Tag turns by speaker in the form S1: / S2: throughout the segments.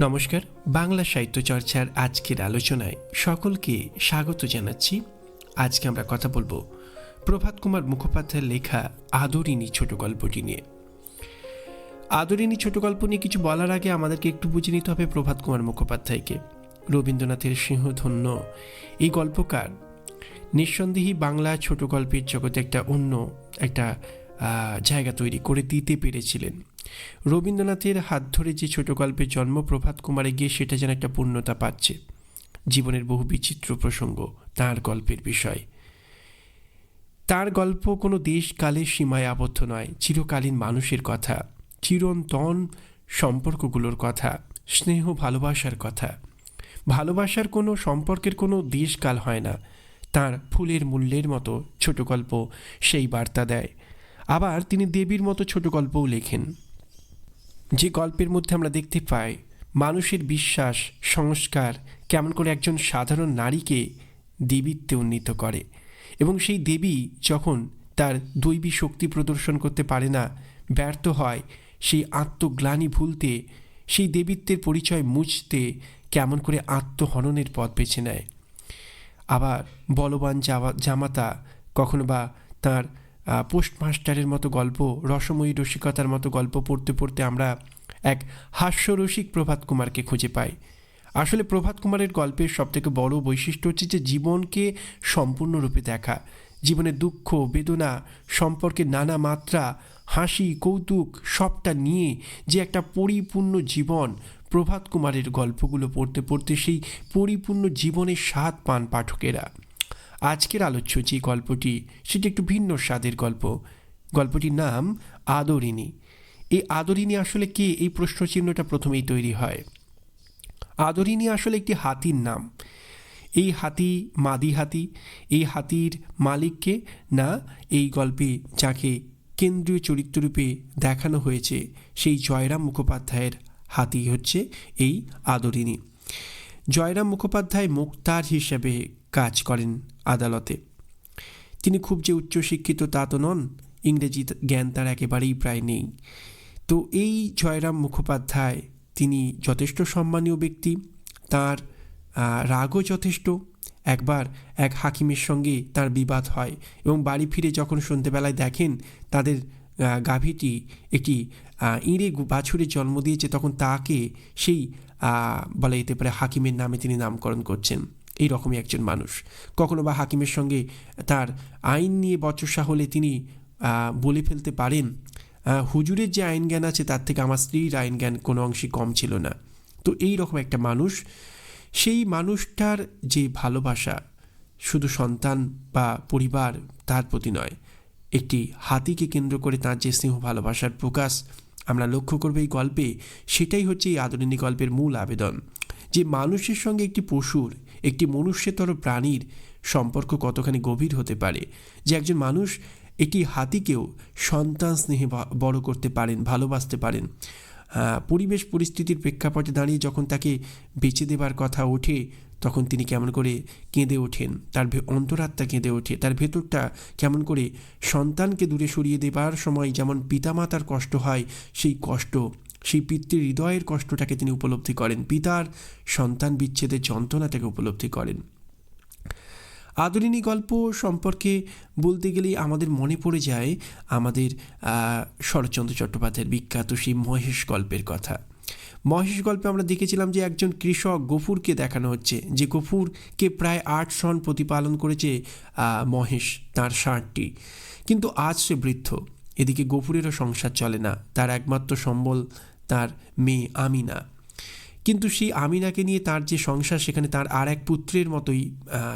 S1: নমস্কার, বাংলা সাহিত্য চর্চার আজকের আলোচনায় সকলকে স্বাগত জানাচ্ছি। আজকে আমরা কথা বলব প্রভাত কুমার মুখোপাধ্যায়ের লেখা আদরিনী ছোট গল্পটি নিয়ে। আদরিনী ছোট গল্প নিয়ে কিছু বলার আগে আমাদেরকে একটু বুঝে নিতে হবে প্রভাত কুমার মুখোপাধ্যায়কে। রবীন্দ্রনাথের সিংহধন্য এই গল্পকার নিঃসন্দেহী বাংলা ছোট গল্পের জগতে একটা অন্য একটা জায়গা তৈরি করে দিতে পেরেছিলেন। রবীন্দ্রনাথের হাত ধরে যে ছোট গল্পের জন্ম প্রভাত কুমারে গিয়ে সেটা যেন একটা পূর্ণতা পাচ্ছে। জীবনের বহু বিচিত্র প্রসঙ্গ, তার গল্পের বিষয়। তার গল্প কোনো দেশ কালের সীমায় আবদ্ধ নয়, চিরকালীন মানুষের কথা, চিরন্তন সম্পর্কগুলোর কথা, স্নেহ, ভালোবাসার কথা। ভালোবাসার কোনো সম্পর্কের কোনো দেশকাল হয় না। তার ফুলের মূল্যের মতো ছোট গল্প সেই বার্তা দেয়। আবার তিনি দেবীর মতো ছোট গল্পও লেখেন। যে গল্পের মধ্যে আমরা দেখতে পাই, মানুষের বিশ্বাস, সংস্কার কেমন করে একজন সাধারণ নারীকে দেবীত্বে উন্নীত করে এবং সেই দেবী যখন তার দৈবী শক্তি প্রদর্শন করতে পারে না, ব্যর্থ হয়, সেই আত্মগ্লানি ভুলতে, সেই দেবীত্বের পরিচয় মুছতে কেমন করে আত্মহননের পথ বেছে নেয়। আবার বলবান জামা জামাতা কখনো বা তার পোস্টমাস্টারের মতো গল্প, রসময়ী রসিকতার মতো গল্প পড়তে পড়তে আমরা এক হাস্যরসিক প্রভাত কুমারকে খুঁজে পাই। আসলে প্রভাত কুমারের গল্পের সবথেকে বড় বৈশিষ্ট্য হচ্ছে যে জীবনকে সম্পূর্ণরূপে দেখা। জীবনের দুঃখ, বেদনা, সম্পর্কে নানা মাত্রা, হাসি, কৌতুক, সবটা নিয়ে যে একটা পরিপূর্ণ জীবন প্রভাত কুমারের গল্পগুলো পড়তে পড়তে সেই পরিপূর্ণ জীবনের স্বাদ পান পাঠকেরা। আজকের আলোচ্য যে গল্পটি, সেটি একটু ভিন্ন স্বাদের গল্প। গল্পটির নাম আদরিনী এই আদরিনী আসলে কে? এই প্রশ্নচিহ্নটা প্রথমেই তৈরি হয়। আদরিনী আসলে একটি হাতির নাম। এই হাতি মাদি হাতি, এই হাতির মালিককে না এই গল্পে যাকে কেন্দ্রীয় চরিত্ররূপে দেখানো হয়েছে, সেই জয়রাম মুখোপাধ্যায়ের হাতি হচ্ছে এই আদরিনী জয়রাম মুখোপাধ্যায় মুক্তার হিসেবে কাজ করেন। আদালতে। তিনি খুব যে উচ্চশিক্ষিত তা তো নন, ইংরেজি জ্ঞান তার একেবারেই প্রায় নেই। তো এই জয়রাম মুখোপাধ্যায়, তিনি যথেষ্ট সম্মানীয় ব্যক্তি, তার রাগও যথেষ্ট। একবার এক হাকিমের সঙ্গে তার বিবাদ হয় এবং বাড়ি ফিরে যখন সন্ধেবেলায় দেখেন তাদের গাভীটি একটি ইঁড়ে বাছুরের জন্ম দিয়েছে, তখন তাকে সেই বলা যেতে পারে হাকিমের নামে তিনি নামকরণ করছেন। এই রকমই একজন মানুষ। কখনো বা হাকিমের সঙ্গে তার আইন নিয়ে বচসা হলে তিনি বলে ফেলতে পারেন হুজুরের যে আইন জ্ঞান আছে তার থেকে আমার স্ত্রীর আইন জ্ঞান কোনো অংশে কম ছিল না। তো এই রকম একটা মানুষ, সেই মানুষটার যে ভালোবাসা শুধু সন্তান বা পরিবার তার প্রতি নয়, একটি হাতিকে কেন্দ্র করে তার যে স্নেহ ভালোবাসার প্রকাশ আমরা লক্ষ্য করব এই গল্পে, সেটাই হচ্ছে এই আদরিনী গল্পের মূল আবেদন। যে মানুষের সঙ্গে একটি পশুর একটি মনুষ্যতর প্রাণীর সম্পর্ক কতখানি গভীর হতে পারে? যে একজন মানুষ একটি হাতিকেও সন্তান স্নেহে বড় করতে পারেন, ভালোবাসতে পারেন। পরিবেশ পরিস্থিতির প্রেক্ষাপটে দাঁড়িয়ে যখন তাকে বেঁচে দেবার কথা ওঠে, তখন তিনি কেমন করে কেঁদে ওঠেন? তার অন্তরাত্মা কেঁদে ওঠে। তার ভেতরটা কেমন করে সন্তানকে দূরে সরিয়ে দেবার সময় যেমন পিতামাতার কষ্ট হয়, সেই কষ্ট সেই পিতৃ হৃদয়ের কষ্টটাকে তিনি উপলব্ধি করেন। পিতার সন্তান বিচ্ছেদের যন্ত্রণাটাকে উপলব্ধি করেন। আদরিনী গল্প সম্পর্কে বলতে গেলেই আমাদের মনে পড়ে যায় আমাদের শরৎচন্দ্র চট্টোপাধ্যায়ের বিখ্যাত সেই মহেশ গল্পের কথা। মহেশ গল্পে আমরা দেখেছিলাম যে একজন কৃষক গফুরকে দেখানো হচ্ছে, যে গফুরকে প্রায় আট সন প্রতিপালন করেছে মহেশ তার ষাঁড়টি। কিন্তু আজ সে বৃদ্ধ, এদিকে গফুরেরও সংসার চলে না, তার একমাত্র সম্বল তার মেয়ে আমিনা। কিন্তু সেই আমিনাকে নিয়ে তার যে সংসার, সেখানে তার আর এক পুত্রের মতোই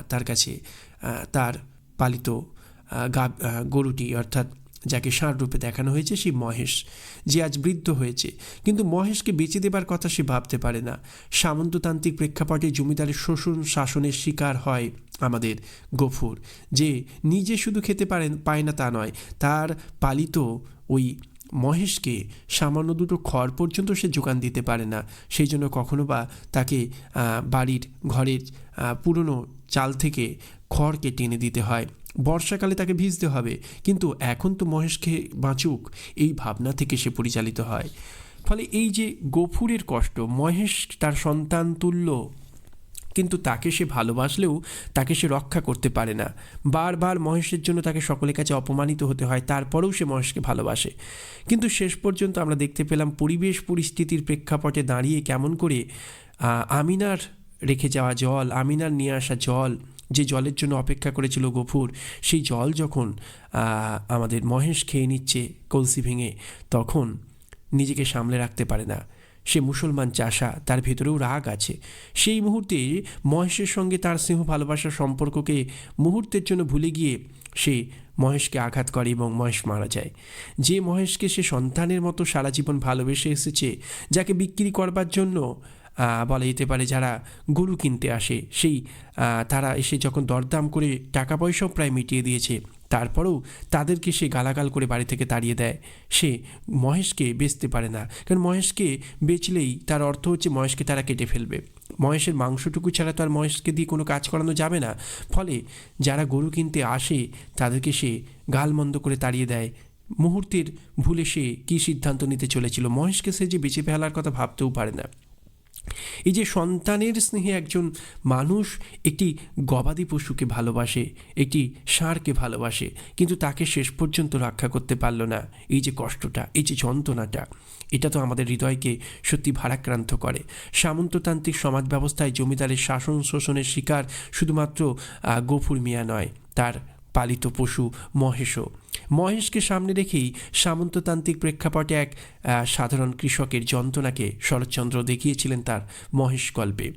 S1: তার কাছে তার পালিত গরুটি, অর্থাৎ যাকে ষাঁড় রূপে দেখানো হয়েছে, সেই মহেশ। যে আজ বৃদ্ধ হয়েছে। কিন্তু মহেশকে বেঁচে দেবার কথা সে ভাবতে পারে না। সামন্ততান্ত্রিক প্রেক্ষাপটে জমিদারের শোষণ শাসনের শিকার হয় আমাদের গফুর। যে নিজে শুধু খেতে পারেন, পায় না তা নয়, তার পালিত ওই মহেশকে সামান্য দুটো খড় পর্যন্ত সে যোগান দিতে পারে না। সেই জন্য কখনো বা তাকে বাড়ির ঘরের পুরনো চাল থেকে খড়কে টেনে দিতে হয়। বর্ষাকালে তাকে ভিজতে হবে। কিন্তু এখন তো মহেশকে বাঁচুক, এই ভাবনা থেকে সে পরিচালিত হয়। ফলে এই যে গফুরের কষ্ট, মহেশ তার সন্তান তুল্য কিন্তু তাকে সে ভালোবাসলেও তাকে সে রক্ষা করতে পারে না। বারবার মহেশের জন্য তাকে সকলের কাছে অপমানিত হতে হয়, তারপরেও সে মহেশকে ভালোবাসে। কিন্তু শেষ পর্যন্ত আমরা দেখতে পেলাম পরিবেশ পরিস্থিতির প্রেক্ষাপটে দাঁড়িয়ে কেমন করে আমিনার রেখে যাওয়া জল, আমিনার নিয়ে আসা জল, যে জলের জন্য অপেক্ষা করেছিল গফুর, সেই জল যখন আমাদের মহেশ খেয়ে নিচ্ছে কলসি ভেঙে, তখন নিজেকে সামলে রাখতে পারে না। সে মুসলমান চাষা, তার ভেতরেও রাগ আছে। সেই মুহূর্তে মহেশের সঙ্গে তার স্নেহ ভালোবাসার সম্পর্ককে মুহূর্তের জন্য ভুলে গিয়ে সে মহেশকে আঘাত করে এবং মহেশ মারা যায়। যে মহেশকে সে সন্তানের মতো সারা জীবন ভালোবেসে এসেছে, যাকে বিক্রি করবার জন্য বলা যেতে পারে যারা গরু কিনতে আসে, সেই তারা এসে যখন দরদাম করে টাকা পয়সাও প্রায় মিটিয়ে দিয়েছে। তারপরেও তাদেরকে সে গালাগাল করে বাড়ি থেকে তাড়িয়ে দেয়। সে মহেশকে বেচতে পারে না। কারণ মহেশকে বেচলেই তার অর্থ হচ্ছে মহেশকে তারা কেটে ফেলবে। মহেশের মাংসটুকু ছাড়া তো আর মহেশকে দিয়ে কোনো কাজ করানো যাবে না। ফলে যারা গরু কিনতে আসে, তাদেরকে সে গালমন্দ করে তাড়িয়ে দেয়। মুহূর্তের ভুলে সে কী সিদ্ধান্ত নিতে চলেছিল? মহেশকে সে যে বেঁচে ফেলার কথা ভাবতেও পারে না। এই যে সন্তানের স্নেহে একজন মানুষ একটি গবাদি পশুকে ভালোবাসে, একটি ষাঁড়কে ভালোবাসে, কিন্তু তাকে শেষ পর্যন্ত রক্ষা করতে পারল না। এই যে কষ্টটা, এই যে যন্ত্রণাটা, এটা তো আমাদের হৃদয়কে সত্যি ভারাক্রান্ত করে। সামন্ততান্ত্রিক সমাজ ব্যবস্থায় জমিদারের শাসন শোষণের শিকার শুধুমাত্র গফুর মিয়া নয়, তার পালিত পশু মহেশও। মহেশকে সামনে রেখেই সামন্ততান্ত্রিক প্রেক্ষাপটে এক সাধারণ কৃষকের যন্ত্রণাকে শরৎচন্দ্র দেখিয়েছিলেন তার মহেশ গল্পে।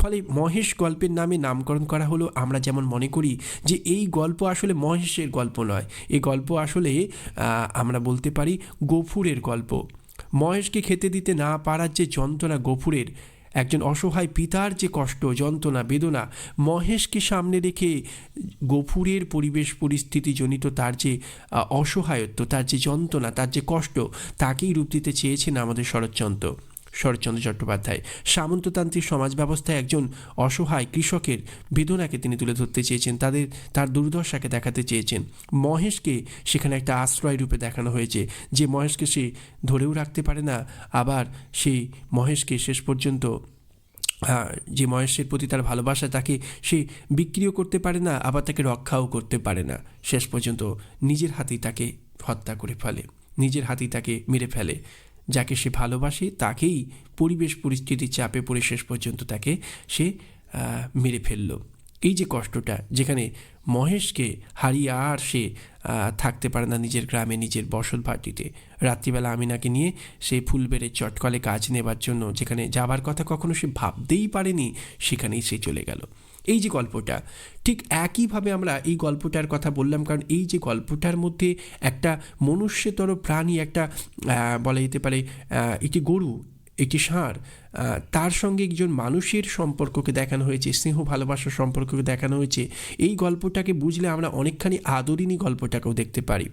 S1: ফলে মহেশ গল্পের নামে নামকরণ করা হলো আমরা যেমন মনে করি যে এই গল্প আসলে মহেশের গল্প নয়। এই গল্প আসলে আমরা বলতে পারি গফুরের গল্প। মহেশকে খেতে দিতে না পারার যে যন্ত্রণা গফুরের একজন অসহায় পিতার যে কষ্ট, যন্ত্রণা, বেদনা মহেশকে সামনে রেখে গফুরের পরিবেশ পরিস্থিতি জনিত তার যে অসহায়ত্ব, তার যে যন্ত্রণা, তার যে কষ্ট, তাকেই রূপ দিতে চেয়েছেন আমাদের শরৎচন্দ্র। শরৎচন্দ্র চট্টোপাধ্যায়। সামন্ততান্ত্রিক সমাজ ব্যবস্থায় একজন অসহায় কৃষকের বেদনাকে তিনি তুলে ধরতে চেয়েছেন, তাদের, তার দুর্দশাকে দেখাতে চেয়েছেন। মহেশকে সেখানে একটা আশ্রয় রূপে দেখানো হয়েছে, যে মহেশকে সে ধরেও রাখতে পারে না, আবার সেই মহেশকে শেষ পর্যন্ত যে মহেশের প্রতি তার ভালোবাসা, তাকে সে বিক্রিও করতে পারে না, আবার তাকে রক্ষাও করতে পারে না। শেষ পর্যন্ত নিজের হাতেই তাকে হত্যা করে ফেলে, নিজের হাতেই তাকে মেরে ফেলে। যাকে সে ভালোবাসে, তাকেই পরিবেশ পরিস্থিতির চাপে পড়ে শেষ পর্যন্ত তাকে সে মেরে ফেলল। এই যে কষ্টটা, যেখানে মহেশকে হারিয়ে আর সে থাকতে পারে না নিজের গ্রামে, নিজের বসত ভাটিতে। রাত্রিবেলা আমিনাকে নিয়ে সে ফুলবেড়ে চটকলে কাজ নেবার জন্য, যেখানে যাবার কথা কখনো সে ভাবতেই পারেনি, সেখানেই সে চলে গেল। এই যে গল্পটা, ঠিক একইভাবে আমরা এই গল্পটার কথা বললাম কারণ এই যে গল্পটার মধ্যে একটা মনুষ্যতর প্রাণী, একটা বলা যেতে পারে একটি গরু, একটি ষাঁড় তার সঙ্গে একজন মানুষের সম্পর্ককে দেখানো হয়েছে, স্নেহ ভালোবাসার সম্পর্ককে দেখানো হয়েছে। এই গল্পটাকে বুঝলে আমরা অনেকখানি আদরিনী গল্পটাকেও দেখতে পারি।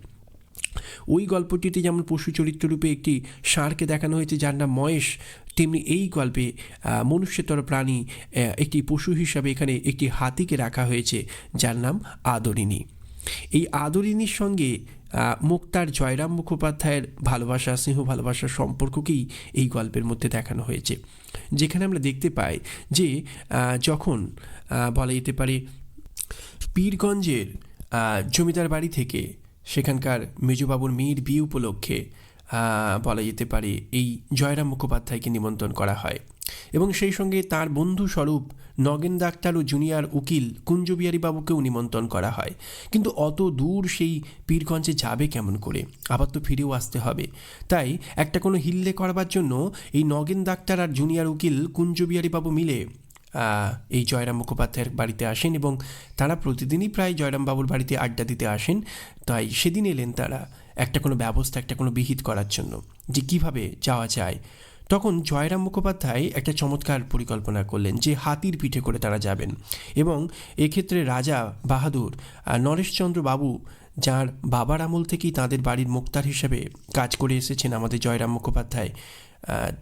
S1: ওই গল্পটিতে যেমন পশু চরিত্ররূপে একটি ষাঁড়কে দেখানো হয়েছে, যার নাম মহেশ, তেমনি এই গল্পে মনুষ্যতর প্রাণী একটি পশু হিসাবে এখানে একটি হাতিকে রাখা হয়েছে, যার নাম আদরিনী এই আদরিনীর সঙ্গে মুক্তার জয়রাম মুখোপাধ্যায়ের ভালোবাসা, স্নেহ ভালোবাসার সম্পর্ককেই এই গল্পের মধ্যে দেখানো হয়েছে। যেখানে আমরা দেখতে পাই যে যখন বলা যেতে পারে, পীরগঞ্জের জমিদার বাড়ি থেকে সেখানকার মেজবাবুর মেয়ের বিয়ে উপলক্ষে বলা যেতে পারে, এই জয়রাম মুখোপাধ্যায়কে নিমন্ত্রণ করা হয়। এবং সেই সঙ্গে তার বন্ধু স্বরূপ নগেন ডাক্তার ও জুনিয়র উকিল কুঞ্জবিহারী বাবুকেও নিমন্ত্রণ করা হয়। কিন্তু অত দূর সেই পীরগঞ্জে যাবে কেমন করে? আবার তো ফিরেও আসতে হবে। তাই একটা কোনো হিল্লে করবার জন্য এই নগেন ডাক্তার আর জুনিয়র উকিল কুঞ্জবিহারী বাবু মিলে এই জয়রাম মুখোপাধ্যায়ের বাড়িতে আসেন এবং তারা প্রতিদিনই প্রায় জয়রামবাবুর বাড়িতে আড্ডা দিতে আসেন। তাই সেদিন এলেন তারা একটা কোনো ব্যবস্থা, একটা কোনো বিহিত করার জন্য যে কীভাবে যাওয়া যায়। তখন জয়রাম মুখোপাধ্যায় একটা চমৎকার পরিকল্পনা করলেন যে হাতির পিঠে করে তারা যাবেন এবং এক্ষেত্রে রাজা বাহাদুর নরেশচন্দ্র বাবু, যার বাবার আমল থেকেই তাদের বাড়ির মুক্তার হিসেবে কাজ করে এসেছেন আমাদের জয়রাম মুখোপাধ্যায়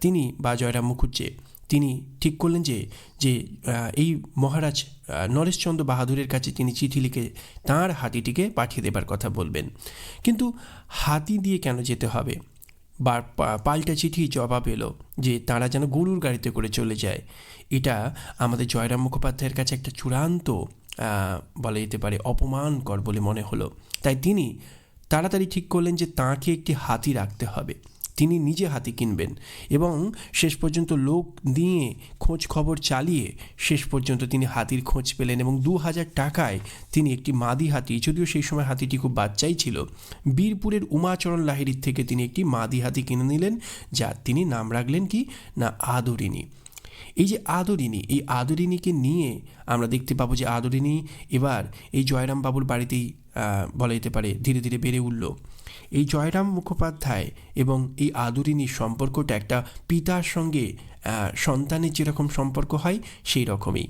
S1: তিনি বা জয়রাম মুখুজ্জে। তিনি ঠিক করলেন যে যে এই মহারাজ নরেশচন্দ্র বাহাদুরের কাছে তিনি চিঠি লিখে তাঁর হাতিটিকে পাঠিয়ে দেবার কথা বলবেন। কিন্তু হাতি দিয়ে কেন যেতে হবে? বা পাল্টা চিঠি জবাব এলো যে, তারা যেন গরুর গাড়িতে করে চলে যায়। এটা আমাদের জয়রাম মুখোপাধ্যায়ের কাছে একটা চূড়ান্ত বলা যেতে পারে, অপমানকর বলে মনে হলো। তাই তিনি তাড়াতাড়ি ঠিক করলেন যে, তাঁকে একটি হাতি রাখতে হবে। তিনি নিজে হাতি কিনবেন এবং শেষ পর্যন্ত লোক দিয়ে খোঁজ খবর চালিয়ে শেষ পর্যন্ত তিনি হাতির খোঁজ পেলেন এবং দু হাজার টাকায় তিনি একটি মাদি হাতি, যদিও সেই সময় হাতিটি খুব বাচ্চাই ছিল, বীরপুরের উমাচরণ লাহিড়ির থেকে তিনি একটি মাদি হাতি কিনে নিলেন যার তিনি নাম রাখলেন কি? না আদরিনী এই যে আদরিনী এই আদরিনীকে নিয়ে আমরা দেখতে পাবো যে আদরিনী এবার এই জয়রাম বাবুর বাড়িতেই বলা যেতে পারে, ধীরে ধীরে বেড়ে উঠল। এই জয়রাম মুখোপাধ্যায় এবং এই আদরিনীর সম্পর্কটা একটা পিতার সঙ্গে সন্তানের যেরকম সম্পর্ক হয়, সেই রকমই।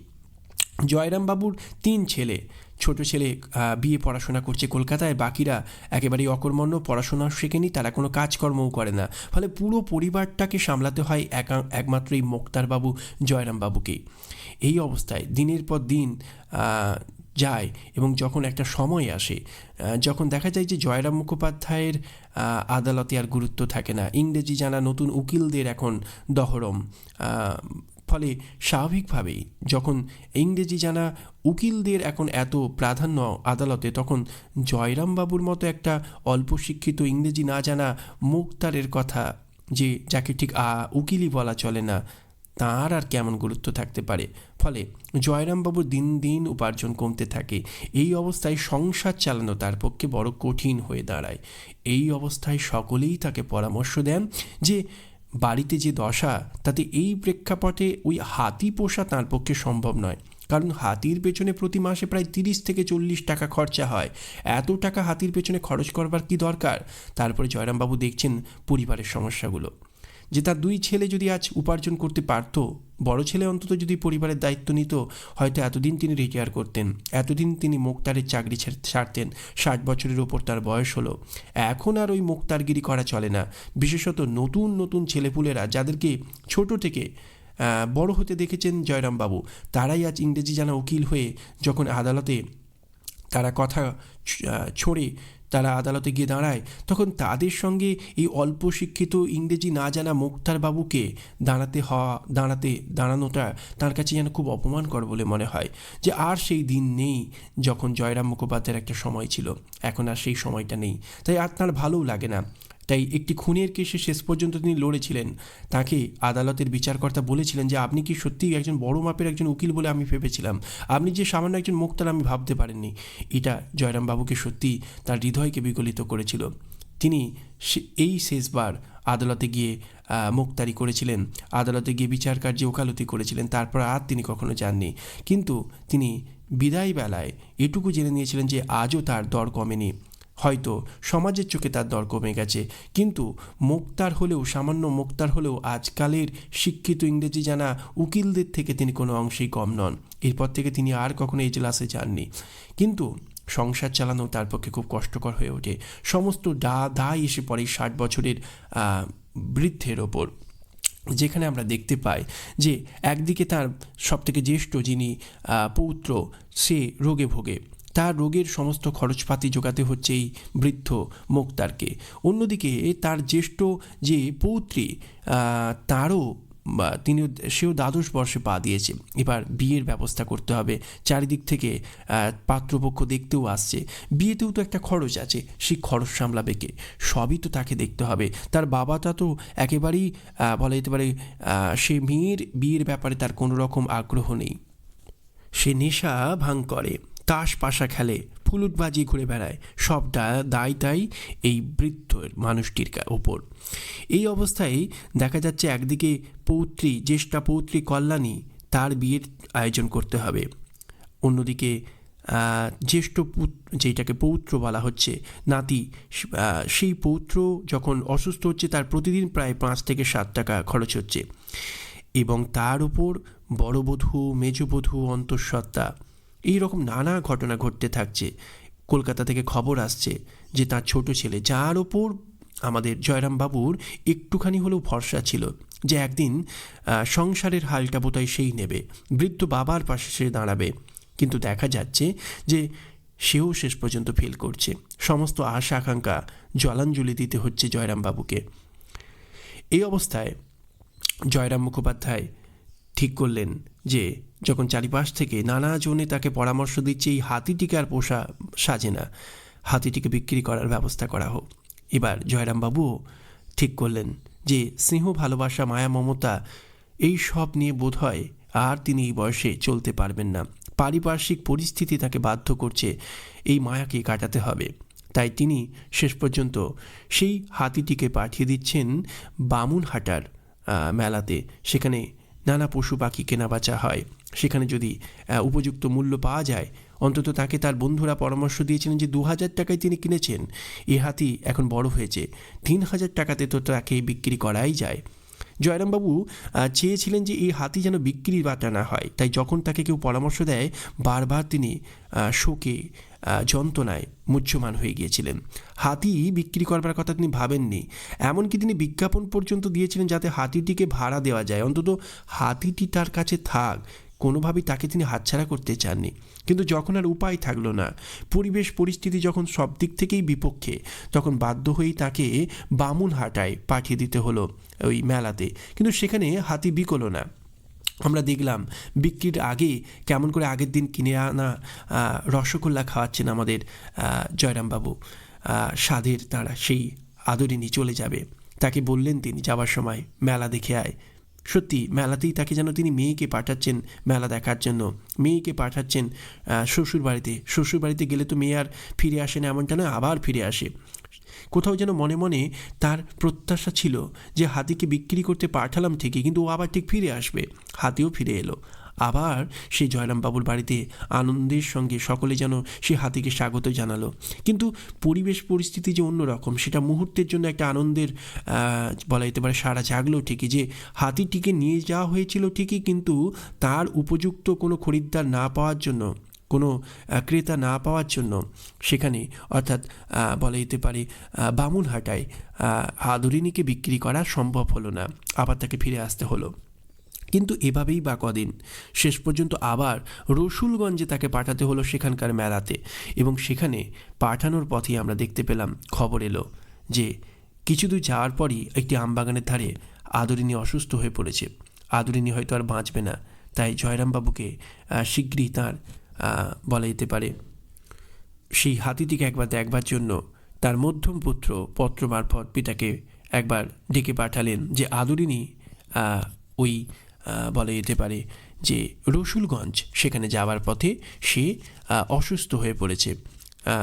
S1: জয়রাম বাবুর তিন ছেলে, ছোট ছেলে বিয়ে পড়াশোনা করছে কলকাতায়, বাকিরা একেবারেই অকর্মণ্য পড়াশোনা শেখেনি, তারা কোনো কাজকর্মও করে না। ফলে পুরো পরিবারটাকে সামলাতে হয় একা, একমাত্র এই মোক্তারবাবু জয়রাম বাবুকেই এই অবস্থায় দিনের পর দিন যায় এবং যখন একটা সময় আসে যখন দেখা যায় যে জয়রাম মুখোপাধ্যায়ের আদালতে আর গুরুত্ব থাকে না। ইংরেজি জানা নতুন উকিলদের এখন দহরম। ফলে স্বাভাবিকভাবেই যখন ইংরেজি জানা উকিলদের এখন এত প্রাধান্য আদালতে, তখন জয়রাম বাবুর মতো একটা অল্প শিক্ষিত ইংরেজি না জানা মুক্তারের কথা যে, যাকে ঠিক উকিলই বলা চলে না তার আর কেমন গুরুত্ব থাকতে পারে? ফলে জয়রামবাবুর দিন দিন উপার্জন কমতে থাকে। এই অবস্থায় সংসার চালানো তার পক্ষে বড় কঠিন হয়ে দাঁড়ায়। এই অবস্থায় সকলেই তাকে পরামর্শ দেন যে, বাড়িতে যে দশা, তাতে এই প্রেক্ষাপটে ওই হাতি পোষা তার পক্ষে সম্ভব নয়। কারণ হাতির পেছনে প্রতি মাসে প্রায় তিরিশ থেকে চল্লিশ টাকা খরচা হয়। এত টাকা হাতির পেছনে খরচ করবার কি দরকার? তারপরে জয়রামবাবু দেখছেন পরিবারের সমস্যাগুলো। যে তার দুই ছেলে যদি আজ উপার্জন করতে পারত, বড় ছেলে অন্তত যদি পরিবারের দায়িত্ব নিত, হয়তো এতদিন তিনি রিটায়ার করতেন। এতদিন তিনি মুক্তারের চাকরি ছাড়তেন। ষাট বছরের ওপর তার বয়স হলো। এখন আর ওই মুক্তারগিরি করা চলে না। বিশেষত নতুন নতুন ছেলেপুলেরা যাদেরকে ছোট থেকে বড় হতে দেখেছেন জয়রামবাবু তারাই আজ ইংরেজি জানা উকিল হয়ে যখন আদালতে তারা কথা ছড়ে তারা আদালতে গিয়ে দাঁড়ায়। তখন তাদের সঙ্গে এই অল্প শিক্ষিত ইংরেজি না জানা মুক্তার বাবুকে দাঁড়াতে হওয়া, দাঁড়াতে, দাঁড়ানোটা তার কাছে যেন খুব অপমানকর বলে মনে হয় যে আর সেই দিন নেই যখন জয়রাম মুখোপাধ্যায়ের একটা সময় ছিল। এখন আর সেই সময়টা নেই। তাই আর তার ভালোও লাগে না। তাই একটি খুনের কেসে শেষ পর্যন্ত তিনি লড়েছিলেন। তাকে আদালতের বিচারকর্তা বলেছিলেন যে, আপনি কি সত্যিই একজন বড় মাপের একজন উকিল বলে আমি ভেবেছিলাম? আপনি যে সামান্য একজন মুক্তার, আমি ভাবতে পারেননি এটা জয়রাম বাবুকে সত্যি তার হৃদয়কে বিগলিত করেছিল। তিনি এই শেষবার আদালতে গিয়ে মুক্তারি করেছিলেন। আদালতে গিয়ে বিচার কার্যে ওকালতি করেছিলেন। তারপর আর তিনি কখনো যাননি। কিন্তু তিনি বিদায় বেলায় এটুকু জেনে নিয়েছিলেন যে, আজও তার দর কমেনি। হয়তো সমাজের চোখে তার দর কমে গেছে। কিন্তু মুক্তার হলেও, সামান্য মুক্তার হলেও আজকালের শিক্ষিত ইংরেজি জানা উকিলদের থেকে তিনি কোনো অংশেই কম নন। এরপর থেকে তিনি আর কখনো এই ক্লাসে যাননি। কিন্তু সংসার চালানো তার পক্ষে খুব কষ্টকর হয়ে ওঠে। সমস্ত ডা, দায় এসে পড়ে ষাট বছরের বৃদ্ধের ওপর। যেখানে আমরা দেখতে পাই যে একদিকে তার সবথেকে জ্যেষ্ঠ যিনি পৌত্র, সে রোগে ভোগে। তার রোগের সমস্ত খরচপাতি জোগাতে হচ্ছে এই বৃদ্ধ মুক্তারকে। অন্যদিকে তার জ্যেষ্ঠ যে পৌত্রী তারও বা তিনিও, সেও দ্বাদশ বর্ষে পা দিয়েছে। এবার বিয়ের ব্যবস্থা করতে হবে। চারিদিক থেকে পাত্রপক্ষ দেখতেও আসছে। বিয়েতেও তো একটা খরচ আছে সেই খরচ সামলাবে কে? সবই তো তাকে দেখতে হবে। তার বাবাটা তো একেবারেই বলা যেতে পারে সে মেয়ের বিয়ের ব্যাপারে তার কোনো রকম আগ্রহ নেই। সে নেশা ভাঙ করে। তাস পাশা খেলে ফুলুট বাজিয়ে ঘুরে বেড়ায়। সব দায় তাই এই বৃদ্ধ মানুষটির ওপর। এই অবস্থায় দেখা যাচ্ছে একদিকে পৌত্রী, জ্যেষ্ঠা পৌত্রী কল্যাণী তার বিয়ের আয়োজন করতে হবে। অন্যদিকে জ্যেষ্ঠ যেটাকে পৌত্র বলা হচ্ছে, নাতি সেই পৌত্র যখন অসুস্থ হচ্ছে তার প্রতিদিন প্রায় পাঁচ থেকে সাত টাকা খরচ হচ্ছে। এবং তার উপর বড়বধূ মেজবধূ অন্তঃসত্ত্বা এই রকম নানা ঘটনা ঘটতে থাকছে। কলকাতা থেকে খবর আসছে যে তার ছোট ছেলে, যার ওপর আমাদের জয়রাম বাবুর একটুখানি হলেও ভরসা ছিল যে একদিন সংসারের হালটা বোধহয় সেই নেবে। বৃদ্ধ বাবার পাশে সে দাঁড়াবে। কিন্তু দেখা যাচ্ছে যে সেও শেষ পর্যন্ত ফেল করছে। সমস্ত আশা, আকাঙ্ক্ষা জলাঞ্জলি দিতে হচ্ছে জয়রাম বাবুকে এই অবস্থায় জয়রাম মুখোপাধ্যায় ঠিক করলেন যে যখন চারিপাশ থেকে নানা জনে তাকে পরামর্শ দিচ্ছে, এই হাতিটিকে আর পোষা সাজে না। হাতিটিকে বিক্রি করার ব্যবস্থা করা হোক। এবার জয়রামবাবুও ঠিক করলেন যে, স্নেহ, ভালোবাসা, মায়া, মমতা, এই সব নিয়ে বোধ হয় আর তিনি এই বয়সে চলতে পারবেন না। পারিপার্শ্বিক পরিস্থিতি তাকে বাধ্য করছে এই মায়াকে কাটাতে হবে। তাই তিনি শেষ পর্যন্ত সেই হাতিটিকে পাঠিয়ে দিচ্ছেন বামুনহাটার মেলাতে। সেখানে নানা পশু পাখি কেনাবেচা হয়। সেখানে যদি উপযুক্ত মূল্য পাওয়া যায়, অন্তত তাকে তার বন্ধুরা পরামর্শ দিয়েছিলেন যে দু হাজার টাকায় তিনি কিনেছেন। এ হাতি এখন বড় হয়েছে। তিন হাজার টাকাতে তো তাকে বিক্রি করাই যায়। জয়রামবাবু চেয়েছিলেন যে এই হাতি যেন বিক্রির বাটা না হয়। তাই যখন তাকে কেউ পরামর্শ দেয়, বারবার তিনি শোকে যন্ত্রণায় মুহ্যমান হয়ে গিয়েছিলেন। হাতি বিক্রি করবার কথা তিনি ভাবেননি। এমনকি তিনি বিজ্ঞাপন পর্যন্ত দিয়েছিলেন যাতে হাতিটিকে ভাড়া দেওয়া যায়। অন্তত হাতিটি তার কাছে থাক। কোনোভাবেই তাকে তিনি হাতছাড়া করতে চাননি। কিন্তু যখন আর উপায় থাকল না, পরিবেশ পরিস্থিতি যখন সব দিক থেকেই বিপক্ষে, তখন বাধ্য হয়েই তাকে বামুনহাটায় পাঠিয়ে দিতে হলো ওই মেলাতে। কিন্তু সেখানে হাতি বিকলো না। আমরা দেখলাম, বিক্রির আগে কেমন করে আগের দিন কিনে আনা রসগোল্লা খাওয়াচ্ছেন আমাদের জয়রামবাবু। স্বাদের তারা সেই আদরিনী চলে যাবে। তাকে বললেন তিনি যাওয়ার সময় মেলা দেখে আয়। সত্যি মেলাতেই তাকে যেন তিনি মেয়েকে পাঠাচ্ছেন মেলা দেখার জন্য। মেয়েকে পাঠাচ্ছেন শ্বশুর বাড়িতে। শ্বশুর বাড়িতে গেলে তো মেয়ে আর ফিরে আসে না, এমনটা নয়, আবার ফিরে আসে। কোথাও যেন মনে মনে তার প্রত্যাশা ছিল যে হাতিকে বিক্রি করতে পাঠালাম ঠিকই, কিন্তু ও আবার ঠিক ফিরে আসবে। হাতিও ফিরে এলো। আবার সেই জয়রামবাবুর বাড়িতে আনন্দের সঙ্গে সকলে যেন সে হাতিকে স্বাগত জানালো। কিন্তু পরিবেশ পরিস্থিতি যে অন্যরকম সেটা মুহূর্তের জন্য একটা আনন্দের বলা যেতে পারে সারা জাগলো ঠিকই যে হাতিটিকে নিয়ে যাওয়া হয়েছিল ঠিকই কিন্তু তার উপযুক্ত কোনো খরিদ্দার না পাওয়ার জন্য, কোনো ক্রেতা না পাওয়ার জন্য সেখানে অর্থাৎ বলা যেতে পারে বামুনহাটায় হাদুরিনীকে বিক্রি করা সম্ভব হলো না। আবার তাকে ফিরে আসতে হলো। কিন্তু এভাবেই বা কদিন। শেষ পর্যন্ত আবার রসুলগঞ্জে তাকে পাঠাতে হলো সেখানকার মেলাতে এবং সেখানে পাঠানোর পথেই আমরা দেখতে পেলাম, খবর এলো যে কিছু দূর যাওয়ার পরই একটি আমবাগানের ধারে আদরিনী অসুস্থ হয়ে পড়েছে। আদরিনী হয়তো আর বাঁচবে না, তাই জয়রামবাবুকে শীঘ্রই তার বলা যেতে পারে, সেই হাতিটিকে একবার দেখবার জন্য তার মধ্যম পুত্র পত্র মারফত পিতাকে একবার ডেকে পাঠালেন যে আদরিনী ওই বলা যেতে পারে যে রসুলগঞ্জ, সেখানে যাওয়ার পথে সে অসুস্থ হয়ে পড়েছে।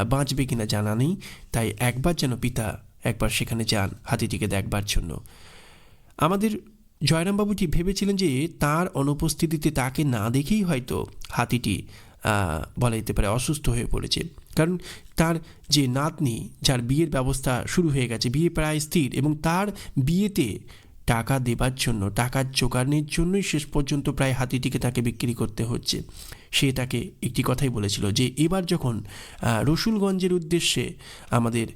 S1: বাঁচবে কিনা জানা নেই, তাই একবার যেন পিতা একবার সেখানে যান হাতিটিকে দেখবার জন্য। আমাদের জয়রামবাবুজি ভেবেছিলেন যে তার অনুপস্থিতিতে তাকে না দেখেই হয়তো হাতিটি বলা যেতে পারে অসুস্থ হয়ে পড়েছে। কারণ তার যে নাতনি, যার বিয়ের ব্যবস্থা শুরু হয়ে গেছে, বিয়ে প্রায় স্থির এবং তার বিয়েতে টাকা দেবার জন্য, টাকার জোগাড়ের জন্যই শেষ পর্যন্ত প্রায় হাতিটিকে তাকে বিক্রি করতে হচ্ছে। সে তাকে একটি কথাই বলেছিল যে, এবার যখন রসুলগঞ্জের উদ্দেশ্যে আমাদের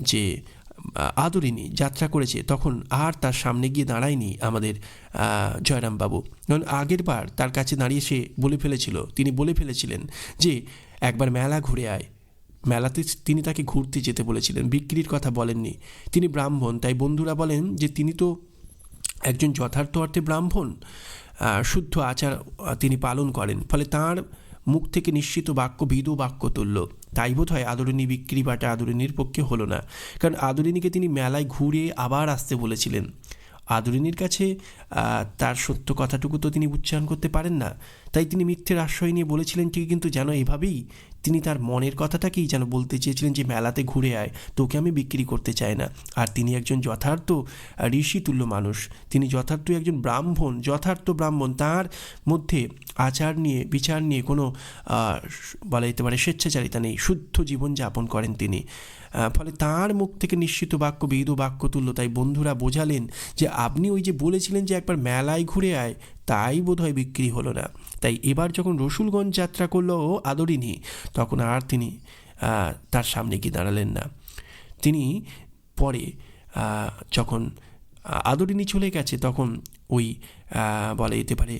S1: যে আদরিনী যাত্রা করেছে, তখন আর তার সামনে গিয়ে দাঁড়ায়নি আমাদের জয়রামবাবু। কারণ আগের বার তার কাছে দাঁড়িয়ে সে বলে ফেলেছিল, তিনি বলে ফেলেছিলেন যে, একবার মেলা ঘুরে আয়। মেলাতে তিনি তাকে ঘুরতে যেতে বলেছিলেন। বিক্রির কথা বলেননি। তিনি ব্রাহ্মণ, তাই বন্ধুরা বলেন যে তিনি তো একজন যথার্থ অর্থে ব্রাহ্মণ। শুদ্ধ আচার তিনি পালন করেন। ফলে তার মুখ থেকে নিশ্চিত বাক্য ভিদু বাক্য তুলল তাই বোধ হয় আদরিনী বিক্রি বাটা আদরিনীর পক্ষে হলো না। কারণ আদরিনীকে তিনি মেলায় ঘুরে আবার আসতে বলেছিলেন। আদরিনীর কাছে তার সত্য কথাটুকু তো তিনি উচ্চারণ করতে পারেন না। তাই তিনি মিথ্যের আশ্রয় নিয়ে বলেছিলেন ঠিক কিন্তু যেন এভাবেই তিনি তার মনের কথাটাকেই যেন বলতে চেয়েছিলেন যে, মেলাতে ঘুরে আয়, তোকে আমি বিক্রি করতে চাই না। আর তিনি একজন যথার্থ ঋষিতুল্য মানুষ। তিনি যথার্থ একজন ব্রাহ্মণ, যথার্থ ব্রাহ্মণ। তার মধ্যে আচার নিয়ে, বিচার নিয়ে কোনো বলা যেতে পারে, স্বেচ্ছাচারিতা নেই, শুদ্ধ জীবন যাপন করেন তিনি। ফলে তার মুখ থেকে নিশ্চিত বাক্য, বেদ বাক্য তুল্য। তাই বন্ধুরা বোঝালেন যে, আপনি ওই যে বলেছিলেন যে, একবার মেলায় ঘুরে আয় তাই বোধহয় বিক্রি হলো না। তাই এবার যখন রসুলগঞ্জ যাত্রা করল আদরিনী, তখন আর তিনি তার সামনে গিয়ে দাঁড়ালেন না। তিনি পরে যখন আদরিনী চলে গেছে, তখন ওই বলা যেতে পারে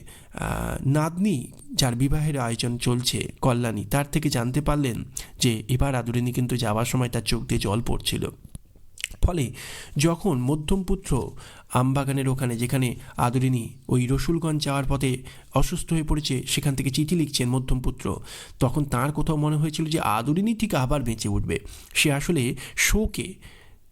S1: নাতনি যার বিবাহের আয়োজন চলছে, কল্যাণী, তার থেকে জানতে পারলেন যে এবার আদরিনী কিন্তু যাওয়ার সময় তার চোখ দিয়ে জল পড়ছিল। ফলে যখন মধ্যম পুত্র আমবাগানের ওখানে যেখানে আদরিনী ওই রসুলগঞ্জ যাওয়ার পথে অসুস্থ হয়ে পড়েছে, সেখান থেকে চিঠি লিখছেন মধ্যম পুত্র তখন তার কোথাও মনে হয়েছিল যে আদরিনী ঠিক আবার বেঁচে উঠবে। সে আসলে শোকে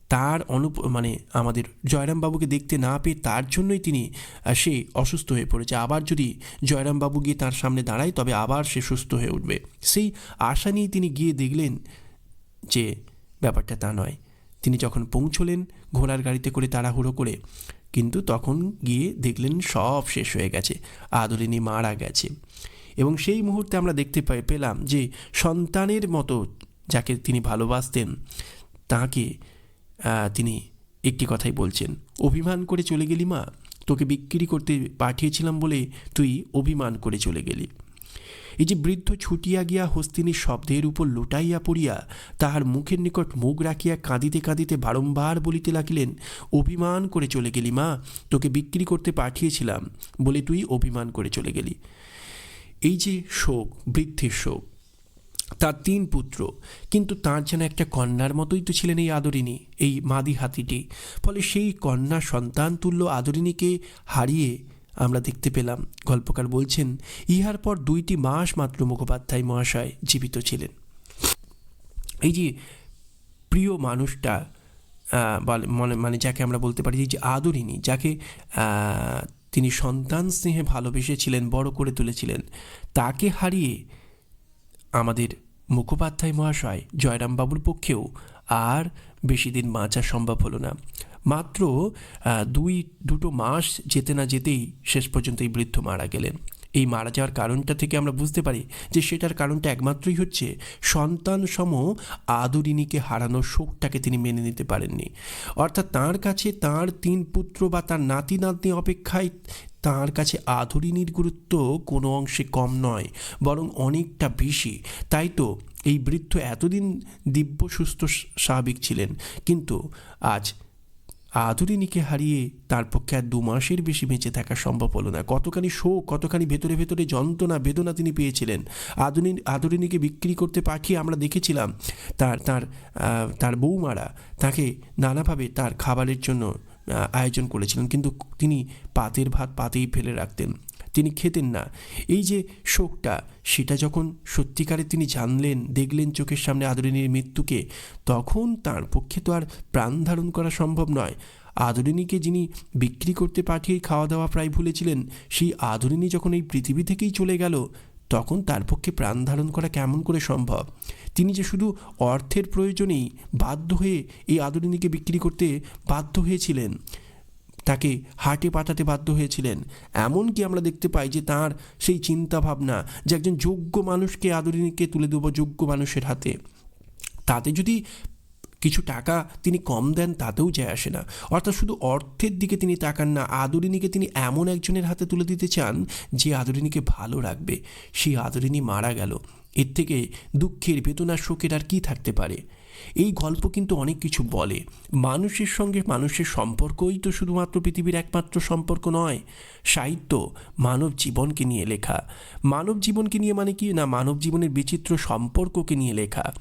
S1: তার অনুপ মানে আমাদের জয়রামবাবুকে দেখতে না পেয়ে তার জন্যই তিনি সে অসুস্থ হয়ে পড়েছে। আবার যদি জয়রামবাবু গিয়ে তার সামনে দাঁড়ায়, তবে আবার সে সুস্থ হয়ে উঠবে। সেই আশা নিয়ে তিনি গিয়ে দেখলেন যে ব্যাপারটা তা নয়। তিনি যখন পৌঁছলেন ঘোড়ার গাড়িতে করে তাড়াহুড়ো করে। কিন্তু তখন গিয়ে দেখলেন সব শেষ হয়ে গেছে আদরিনী মারা গেছে। এবং সেই মুহূর্তে আমরা দেখতে পাই, পেলাম যে সন্তানের মতো যাকে তিনি ভালোবাসতেন, তাকে তিনি একটি কথাই বলছেন, অভিমান করে চলে গেলি মা? তোকে বিক্রি করতে পাঠিয়েছিলাম বলে তুই অভিমান করে চলে গেলি। এই যে বৃদ্ধ ছুটিয়া গিয়া হস্তিনীর শব্দের উপর লুটাইয়া পড়িয়া তাহার মুখের নিকট মুখ রাখিয়া কাঁদিতে কাঁদিতে বারম্বার বলিতে লাগিলেন, অভিমান করে চলে গেলি মা, তোকে বিক্রি করতে পাঠিয়েছিলাম বলে তুই অভিমান করে চলে গেলি। এই যে শোক, বৃদ্ধের শোক, তার তিন পুত্র, কিন্তু তার যেন একটা কন্যার মতোই তো ছিলেন এই আদরিনী এই মাদি হাতিটি। ফলে সেই কন্যা সন্তান তুল্য আদরিনীকে হারিয়ে আমরা দেখতে পেলাম। গল্পকার বলছেন, ইহার পর দুইটি মাস মাত্র মুখোপাধ্যায় মহাশয় জীবিত ছিলেন। এই যে প্রিয় মানুষটা বলে- মনে মানে যাকে আমরা বলতে পারি যে আদরিনী যাকে তিনি সন্তান স্নেহে ভালোবেসেছিলেন, বড় করে তুলেছিলেন, তাকে হারিয়ে আমাদের মুখোপাধ্যায় মহাশয় জয়রামবাবুর পক্ষেও আর বেশি দিন বাঁচা সম্ভব হলো না। মাত্র দুই, দুটো মাস যেতে না যেতেই শেষ পর্যন্ত এই বৃদ্ধ মারা গেলেন। এই মারা যাওয়ার কারণটা থেকে আমরা বুঝতে পারি যে সেটার কারণটা একমাত্রই হচ্ছে সন্তান সম আদরিনীকে হারানোর শোকটাকে তিনি মেনে নিতে পারেননি। অর্থাৎ তার কাছে তার তিন পুত্র বা তার নাতি নাতনি অপেক্ষায় তার কাছে আধরিনীর গুরুত্ব কোনো অংশে কম নয়, বরং অনেকটা বেশি। তাই তো এই বৃদ্ধ এতদিন দিব্য সুস্থ স্বাভাবিক ছিলেন, কিন্তু আজ আধুরিনীকে হারিয়ে তার পক্ষে আর দু মাসের বেশি বেঁচে থাকা সম্ভব হলো না। কতখানি শোক, কতখানি ভেতরে ভেতরে যন্ত্রণা, বেদনা তিনি পেয়েছিলেন। আধুনিক আধুরিনীকে বিক্রি করতে পাখি আমরা দেখেছিলাম। তার তার তার বৌমারা তাকে নানাভাবে তার খাবারের জন্য আয়োজন করেছিলেন। কিন্তু তিনি পাতের ভাত পাতেই ফেলে রাখতেন। তিনি খেতেন না। এই যে শোকটা, সেটা যখন সত্যিকারে তিনি জানলেন, দেখলেন চোখের সামনে আদরিনীর মৃত্যুকে, তখন তার পক্ষে তো আর প্রাণ ধারণ করা সম্ভব নয়। আদরিনীকে যিনি বিক্রি করতে পাঠিয়ে খাওয়া দাওয়া প্রায় ভুলেছিলেন, সেই আদরিনী যখন এই পৃথিবী থেকেই চলে গেল, তখন তার পক্ষে প্রাণ ধারণ করা কেমন করে সম্ভব? তিনি যে শুধু অর্থের প্রয়োজনেই বাধ্য হয়ে এই আদরিনীকে বিক্রি করতে বাধ্য হয়েছিলেন তাকে হাটে পাঠাতে বাধ্য হয়েছিলেন। এমনকি আমরা দেখতে পাই যে তার সেই চিন্তা ভাবনা যে একজন যোগ্য মানুষকে আদরিনীকে তুলে দেবো যোগ্য মানুষের হাতে, তাতে যদি কিছু টাকা তিনি কম দেন তাতেও যায় আসে না। অর্থাৎ শুধু অর্থের দিকে তিনি তাকান না আদরিনীকে তিনি এমন একজনের হাতে তুলে দিতে চান যে আদরিনীকে ভালো রাখবে। সেই আদরিনী মারা গেল। এর থেকে দুঃখের বেদনার শোকের আর কি থাকতে পারে? এই গল্প কিন্তু অনেক কিছু বলে। মানুষের সঙ্গে মানুষের সম্পর্কই তো শুধুমাত্র পৃথিবীর একমাত্র সম্পর্ক নয়, সাহিত্য, মানব জীবনকে নিয়ে লেখা। মানব জীবনকে নিয়ে মানে কি? না, মানব জীবনের বিচিত্র সম্পর্ককে নিয়ে লেখা।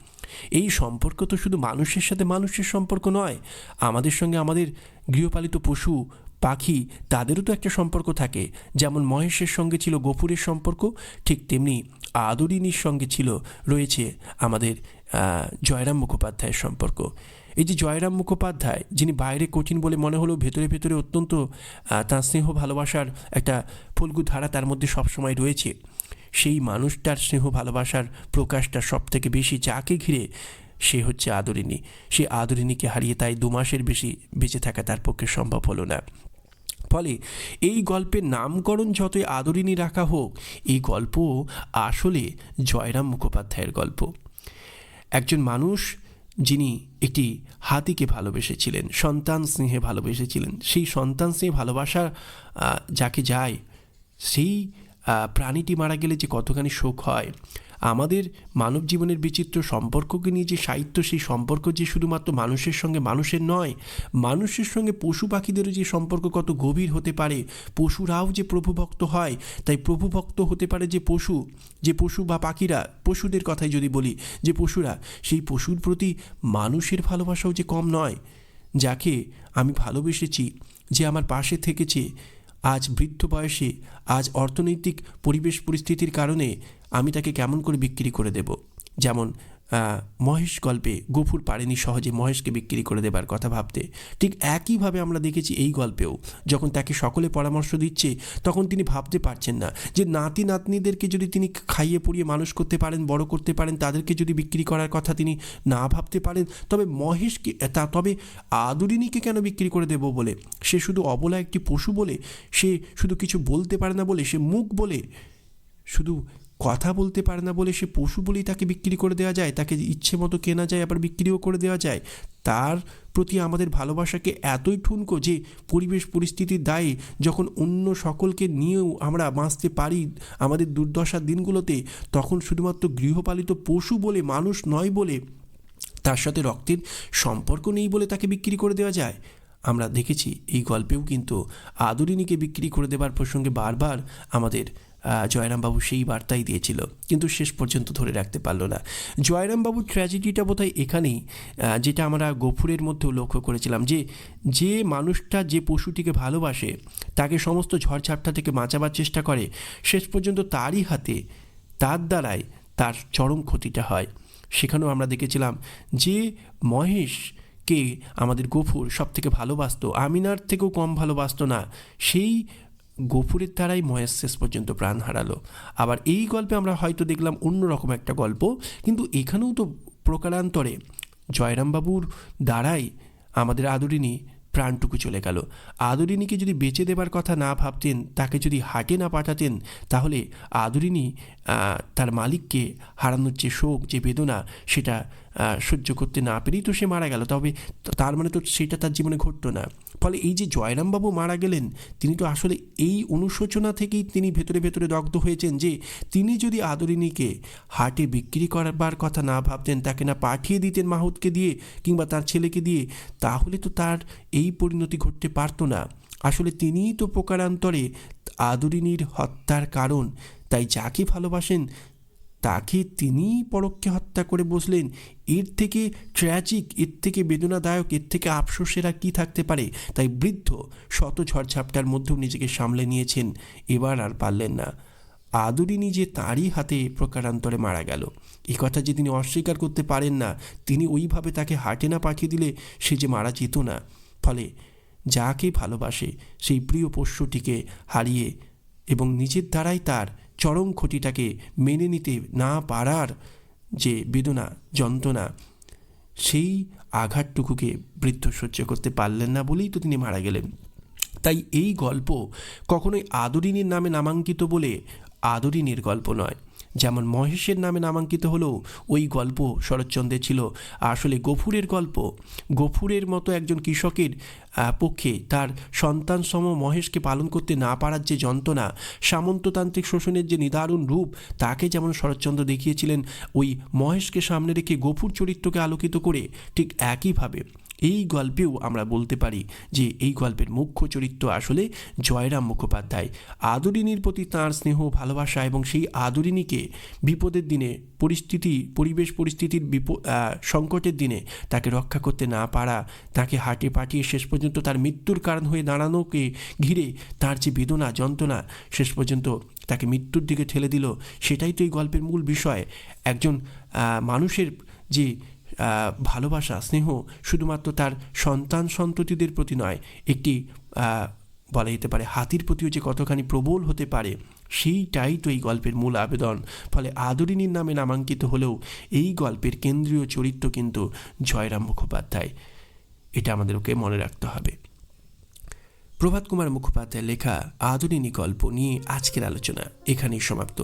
S1: এই সম্পর্ক তো শুধু মানুষের সাথে মানুষের সম্পর্ক নয়, আমাদের সঙ্গে আমাদের গৃহপালিত পশু, পাখি, তাদেরও তো একটা সম্পর্ক থাকে। যেমন মহেশের সঙ্গে ছিল গফুরের সম্পর্ক, ঠিক তেমনি আদরিনীর সঙ্গে ছিল, রয়েছে আমাদের জয়রাম মুখোপাধ্যায়ের সম্পর্ক। এই যে জয়রাম মুখোপাধ্যায়, যিনি বাইরে কঠিন বলে মনে হলেও ভেতরে ভেতরে অত্যন্ত তাঁর স্নেহ ভালোবাসার একটা ফুলগু ধারা তার মধ্যে সবসময় রয়েছে, সেই মানুষটার স্নেহ ভালোবাসার প্রকাশটা সব থেকে বেশি যাকে ঘিরে সে হচ্ছে আদরিনী সে আদরিনীকে হারিয়ে তাই দু মাসের বেশি বেঁচে থাকা তার পক্ষে সম্ভব হলো না। ফলে এই গল্পের নামকরণ যতই আদরিনী রাখা হোক, এই গল্প আসলে জয়রাম মুখোপাধ্যায়ের গল্প। একজন মানুষ যিনি একটি হাতিকে ভালোবেসেছিলেন, সন্তান স্নেহে ভালোবেসেছিলেন, সেই সন্তান স্নেহে ভালোবাসা যাকে যায়, সেই প্রাণীটি মারা গেলে যে কতখানি শোক হয় আমাদের মানব জীবনের বিচিত্র সম্পর্ককে নিয়ে যে সাহিত্য, সেই সম্পর্ক যে শুধুমাত্র মানুষের সঙ্গে মানুষের নয়, মানুষের সঙ্গে পশু পাখিদেরও যে সম্পর্ক কত গভীর হতে পারে, পশুরাও যে প্রভুভক্ত হয়, তাই প্রভুভক্ত হতে পারে যে পশু যে পশু বা পাখিরা, পশুদের কথাই যদি বলি, যে পশুরা, সেই পশুর প্রতি মানুষের ভালোবাসাও যে কম নয়, যাকে আমি ভালোবেসেছি, যে আমার পাশে থেকেছে আজ বৃদ্ধ বয়সে, আজ অর্থনৈতিক পরিবেশ পরিস্থিতির কারণে আমি তাকে কেমন করে বিক্রি করে দেব? যেমন মহেশ গল্পে গফুর পারেনি সহজে মহেশকে বিক্রি করে দেবার কথা ভাবতে। ঠিক একইভাবে আমরা দেখেছি এই গল্পেও, যখন তাকে সকলে পরামর্শ দিচ্ছে, তখন তিনি ভাবতে পারছেন না যে নাতি নাতনিদেরকে যদি তিনি খাইয়ে পড়িয়ে মানুষ করতে পারেন, বড় করতে পারেন, তাদেরকে যদি বিক্রি করার কথা তিনি না ভাবতে পারেন, তবে মহেশকে তা তবে আদরিনীকে কেন বিক্রি করে দেব বলে? সে শুধু অবলা একটি পশু বলে, সে শুধু কিছু বলতে পারে না বলে, সে মুখ বলে, শুধু কথা বলতে পারে না বলে সে পশু বলেই তাকে বিক্রি করে দেওয়া যায়, তাকে ইচ্ছে মতো কেনা যায়, আবার বিক্রিও করে দেওয়া যায়। তার প্রতি আমাদের ভালোবাসাকে এতই ঠুনকো যে পরিবেশ পরিস্থিতির দায়ে যখন অন্য সকলকে নিয়েও আমরা বাঁচতে পারি আমাদের দুর্দশার দিনগুলোতে, তখন শুধুমাত্র গৃহপালিত পশু বলে, মানুষ নয় বলে তার সাথে রক্তের সম্পর্ক নেই বলে তাকে বিক্রি করে দেওয়া যায়। আমরা দেখেছি এই গল্পেও কিন্তু আদরিনীকে বিক্রি করে দেবার প্রসঙ্গে বারবার আমাদের জয়রামবাবু সেই বার্তাই দিয়েছিল। কিন্তু শেষ পর্যন্ত ধরে রাখতে পারল না। জয়রামবাবুর ট্র্যাজেডিটা বোধহয় এখানেই যেটা আমরা গফুরের মধ্যেও লক্ষ্য করেছিলাম যে যে মানুষটা যে পশুটিকে ভালোবাসে, তাকে সমস্ত ঝড়ঝাপটা থেকে বাঁচাবার চেষ্টা করে, শেষ পর্যন্ত তারই হাতে, তার দ্বারাই তার চরম ক্ষতিটা হয়। সেখানেও আমরা দেখেছিলাম যে মহেশকে আমাদের গফুর সব থেকে ভালোবাসতো, আমিনার থেকেও কম ভালোবাসতো না। সেই গফুরের দ্বারাই মহেশ শেষ পর্যন্ত প্রাণ হারালো। আবার এই গল্পে আমরা হয়তো দেখলাম অন্যরকম একটা গল্প, কিন্তু এখানেও তো প্রকারান্তরে জয়রামবাবুর দ্বারাই আমাদের আদরিনী প্রাণটুকু চলে গেল। আদরিনীকে যদি বেঁচে দেবার কথা না ভাবতেন, তাকে যদি হাটে না পাঠাতেন, তাহলে আদরিনী তার মালিককে হারানোর যে শোক, যে বেদনা, সেটা সহ্য করতে না পেরেই তো সে মারা গেল। তবে তার মানে তো সেটা তার জীবনে ঘটতো না। ফলে এই যে জয়রামবাবু মারা গেলেন, তিনি তো আসলে এই অনুশোচনা থেকেই তিনি ভেতরে ভেতরে দগ্ধ হয়েছেন যে, তিনি যদি আদরিনীকে হাটে বিক্রি করবার কথা না ভাবতেন, তাকে না পাঠিয়ে দিতেন মাহুতকে দিয়ে কিংবা তার ছেলেকে দিয়ে, তাহলে তো তার এই পরিণতি ঘটতে পারতো না। আসলে তিনিই তো প্রকারান্তরে আদরিনীর হত্যার কারণ। তাই যাকে ভালোবাসেন তাকে তিনিই পরোক্ষে হত্যা করে বসলেন। এর থেকে ট্র্যাজিক এর থেকে বেদনাদায়ক, এর থেকে আফসোসেরা কি থাকতে পারে? তাই বৃদ্ধ শত ঝড়ঝাপটার মধ্যেও নিজেকে সামলে নিয়েছেন। এবার আর পারলেন না। আদরিনী যে তাঁরই হাতে প্রকারান্তরে মারা গেল। এই কথা যে তিনি অস্বীকার করতে পারেন না, তিনি ওইভাবে তাকে হাটে না পাঠিয়ে দিলে সে যে মারা যেত না। ফলে যাকে ভালোবাসে, সেই প্রিয় পোষ্যটিকে হারিয়ে এবং নিজের দ্বারাই তার চরম ক্ষতিটাকে মেনে নিতে না পারার যে বেদনা, যন্ত্রণা, সেই আঘাতটুকুকে বৃদ্ধ সহ্য করতে পারলেন না বলেই তো তিনি মারা গেলেন। তাই এই গল্প কখনোই আদরিনীর নামে নামাঙ্কিত বলে আদরিনীর গল্প নয়। যেমন মহেশের নামে নামাঙ্কিত হলেও ওই গল্প শরৎচন্দ্রের ছিল। আসলে গফুরের গল্প, গফুরের মতো একজন কৃষকের পক্ষে তার সন্তান সম মহেশকে পালন করতে না পারার যে যন্ত্রণা, সামন্ততান্ত্রিক শোষণের যে নিদারুণ রূপ, তাকে যেমন শরৎচন্দ্র দেখিয়েছিলেন, ওই মহেশকে সামনে রেখে গফুর চরিত্রকে আলোকিত করে ঠিক একইভাবে এই গল্পেও আমরা বলতে পারি যে এই গল্পের মুখ্য চরিত্র আসলে জয়রাম মুখোপাধ্যায়। আদরিনীর প্রতি তাঁর স্নেহ, ভালোবাসা এবং সেই আদরিনীকে বিপদের দিনে পরিস্থিতি, পরিবেশ পরিস্থিতির বিপ সংকটের দিনে তাকে রক্ষা করতে না পারা, তাকে হাটে পাঠিয়ে শেষ পর্যন্ত তার মৃত্যুর কারণ হয়ে দাঁড়ানোকে ঘিরে তার যে বেদনা, যন্ত্রণা, শেষ পর্যন্ত তাকে মৃত্যুর দিকে ঠেলে দিল, সেটাই তো এই গল্পের মূল বিষয়। একজন মানুষের যে ভালোবাসা, স্নেহ শুধুমাত্র তার সন্তান সন্ততিদের প্রতি নয়, একটি বলা যেতে পারে হাতির প্রতিও যে কতখানি প্রবল হতে পারে, সেইটাই তো এই গল্পের মূল আবেদন। ফলে আদরিনীর নামে নামাঙ্কিত হলেও এই গল্পের কেন্দ্রীয় চরিত্র কিন্তু জয়রাম মুখোপাধ্যায়। এটা আমাদেরকে মনে রাখতে হবে। প্রভাত কুমার মুখোপাধ্যায়ের লেখা আদরিনী গল্প নিয়ে আজকের আলোচনা এখানেই সমাপ্ত।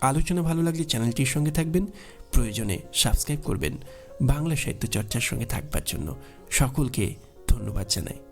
S1: আলোচনা ভালো লাগলে চ্যানেলটির সঙ্গে থাকবেন, প্রয়োজনে সাবস্ক্রাইব করবেন। বাংলা সাহিত্য চর্চার সঙ্গে থাকবার জন্য সকলকে ধন্যবাদ জানাই।